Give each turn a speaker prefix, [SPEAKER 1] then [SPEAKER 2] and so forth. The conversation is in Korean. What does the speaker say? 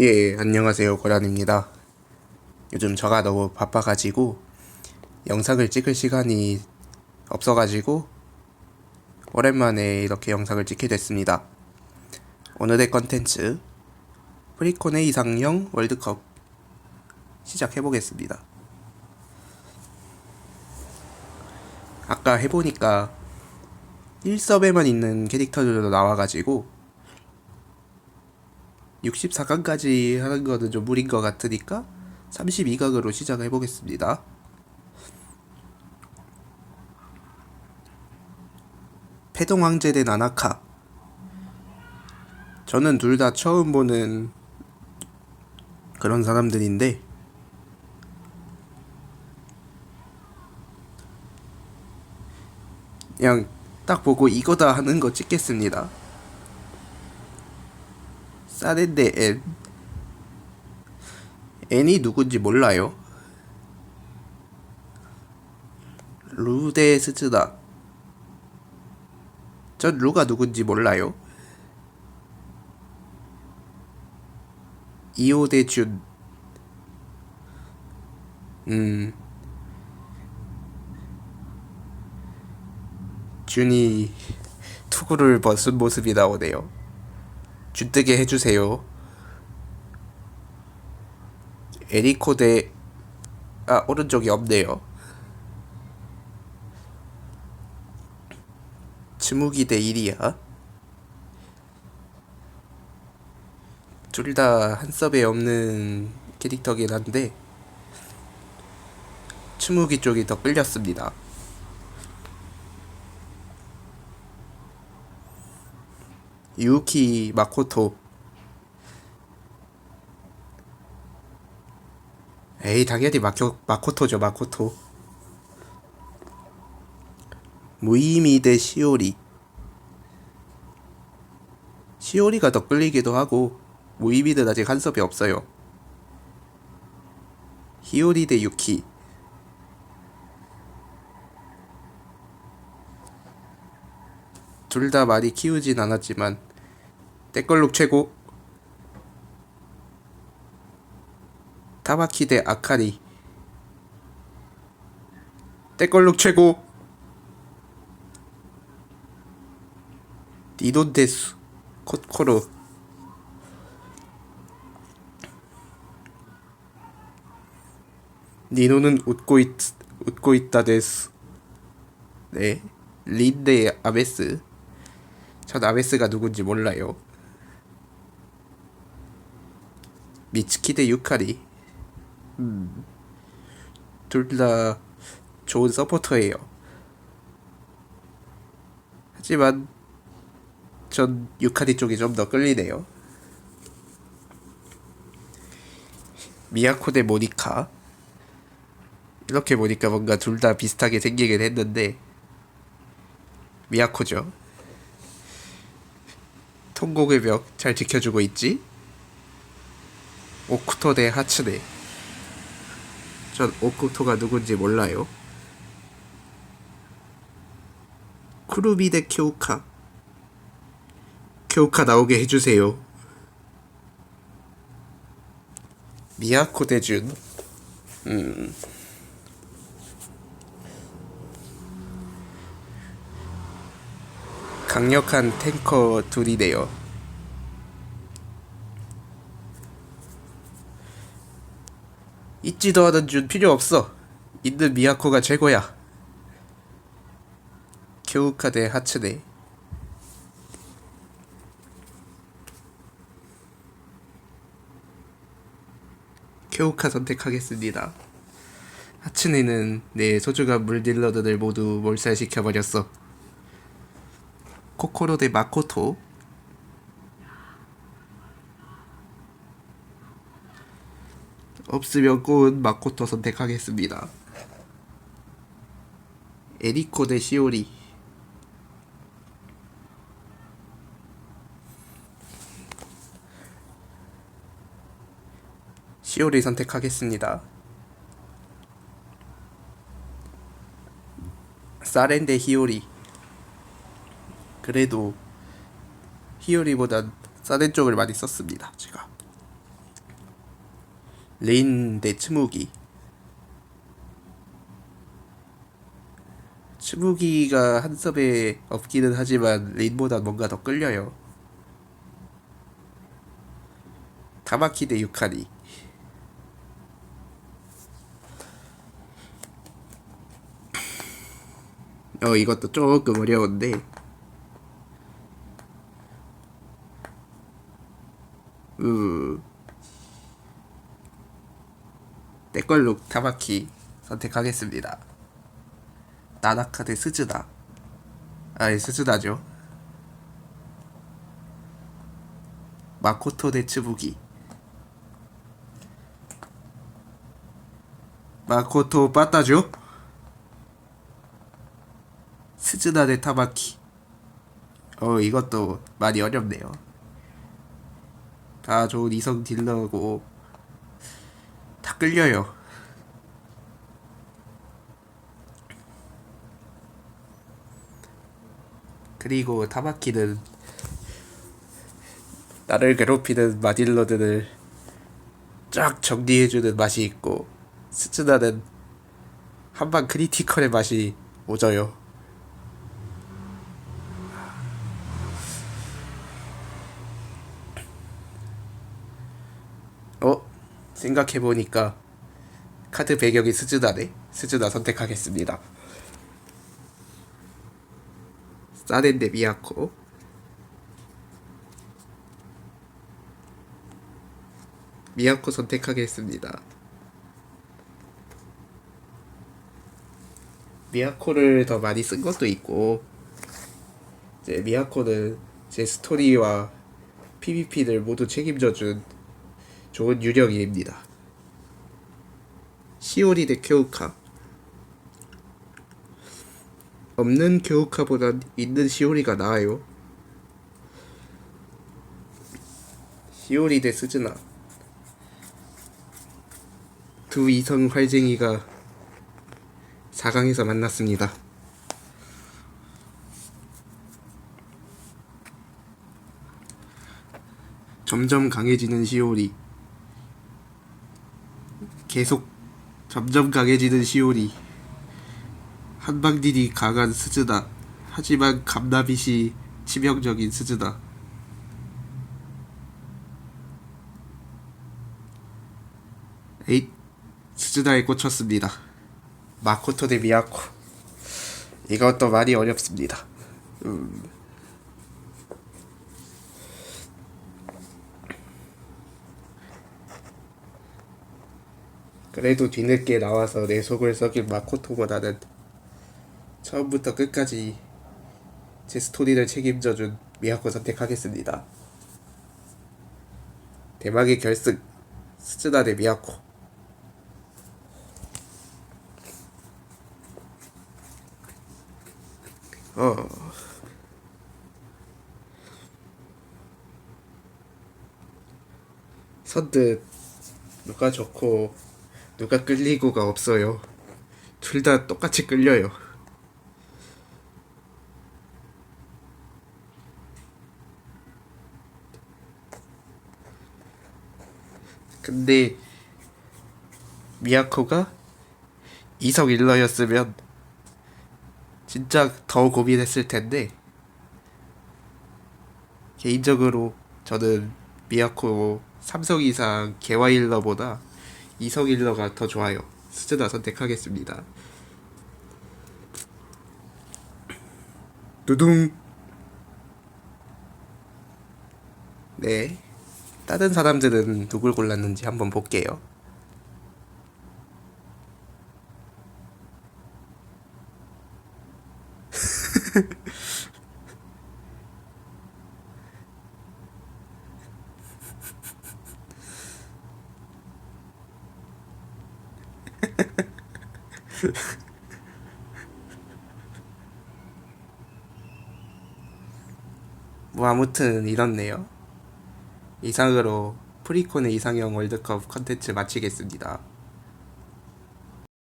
[SPEAKER 1] 예, 안녕하세요. 고란입니다. 요즘 저가 너무 바빠가지고 영상을 찍을 시간이 없어가지고 오랜만에 이렇게 영상을 찍게 됐습니다. 오늘의 컨텐츠 프리콘의 이상형 월드컵 시작해보겠습니다. 아까 해보니까 1섭에만 있는 캐릭터들도 나와가지고 64강까지 하는 거는 좀 무리인 것 같으니까 32강으로 시작을 해보겠습니다. 패동 황제 대 나나카. 저는 둘 다 처음 보는 그런 사람들인데 그냥 딱 보고 이거다 하는 거 찍겠습니다. 싸렌데 N N이 누군지 몰라요 루데 스즈다 전 루가 누군지 몰라요 이오데 준 음. 준이 투구를 벗은 모습이 나오네요. 주뜨게 해주세요. 에리코 대, 아, 오른쪽이 없네요. 츠무기 대 이리야. 둘 다 한 섭에 없는 캐릭터긴 한데, 츠무기 쪽이 더 끌렸습니다. 유키 마코토. 에이 당연히 마코, 마코토죠 마코토. 무이미 대 시오리. 시오리가 더 끌리기도 하고 무이미는 아직 한 섭이 없어요. 히오리 대 유키. 둘 다 많이 키우진 않았지만 때걸룩 최고. 타바키 대 아카리 때걸룩 최고. 니돈 데스 코코로. 니노는 웃고 있 웃고 있다 데스 네. 린데 아베스. 전 아베스가 누군지 몰라요 미츠키 대 유카리 음. 둘 다 좋은 서포터예요 하지만 전 유카리 쪽이 좀 더 끌리네요 미야코 대 모니카 이렇게 보니까 뭔가 둘 다 비슷하게 생기긴 했는데 미야코죠 통곡의 벽 잘 지켜주고 있지? 오쿠토 대 하츠네 전 오쿠토가 누군지 몰라요. 쿠루비 대 쿄우카. 쿄우카 나오게 해주세요. 미야코 대준. 음. 강력한 탱커 둘이네요 있지도 않은 준 필요 없어. 있는 미야코가 최고야. 교우카 대 하츠네. 교우카 선택하겠습니다. 하츠네는 내 소중한 물딜러들을 모두 몰살시켜버렸어. 코코로 대 마코토. 없으면 꼭 마코토 선택하겠습니다. 에리코 대 시오리 시오리 선택하겠습니다. 사렌 대 히오리 그래도 히오리보단 사렌 쪽을 많이 썼습니다. 제가 레인 대 츠무기. 츠무기가 한 섭에 없기는 하지만 레인보다 뭔가 더 끌려요. 타마키 대 유카리. 어 이것도 조금 어려운데 으. 내 걸로 타마키 선택하겠습니다. 나나카 대 스즈다. 아니 스즈다죠. 마코토 대 츠부기. 마코토 빠따죠? 스즈다 대 타마키. 어 이것도 많이 어렵네요. 다 좋은 이성 딜러고 다 끌려요. 그리고 타마키는 나를 괴롭히는 마딜러들을 쫙 정리해주는 맛이 있고 스츠나는 한방 크리티컬의 맛이 오져요. 어? 생각해보니까 카드 배경이 스즈다네. 스즈다 선택하겠습니다. 사덴데 미야코. 미야코 선택하겠습니다. 미야코를 더 많이 쓴 것도 있고, 이제 미야코는 제 스토리와 PVP를 모두 책임져준 좋은 유령입니다. 시오리 대 쿄우카 없는 쿄우카보단 있는 시오리가 나아요. 시오리 대 스즈나 두 이성 활쟁이가 4강에서 만났습니다. 점점 강해지는 시오리 계속 점점 강해지는 시오리 한방딜이 강한 스즈다. 하지만 감나빛이 치명적인 스즈다. 에잇 스즈다에 꽂혔습니다. 마코토 대 미야코. 이것도 많이 어렵습니다. 음. 그래도 뒤늦게 나와서 내 속을 썩인 마코토보다는 처음부터 끝까지 제 스토리를 책임져준 미야코 선택하겠습니다. 대박의 결승 스즈나 대 미야코 어 선뜻 누가 좋고 누가 끌리고가 없어요. 둘 다 똑같이 끌려요. 근데 미야코가 이성 일러였으면 진짜 더 고민했을 텐데 개인적으로 저는 미야코 삼성 이상 개화 일러보다 이성 일러가 더 좋아요. 스즈나 선택하겠습니다. 두둥. 네. 다른 사람들은 누굴 골랐는지 한번 볼게요. 뭐 아무튼 이렇네요. 이상으로 프리콘의 이상형 월드컵 컨텐츠 마치겠습니다.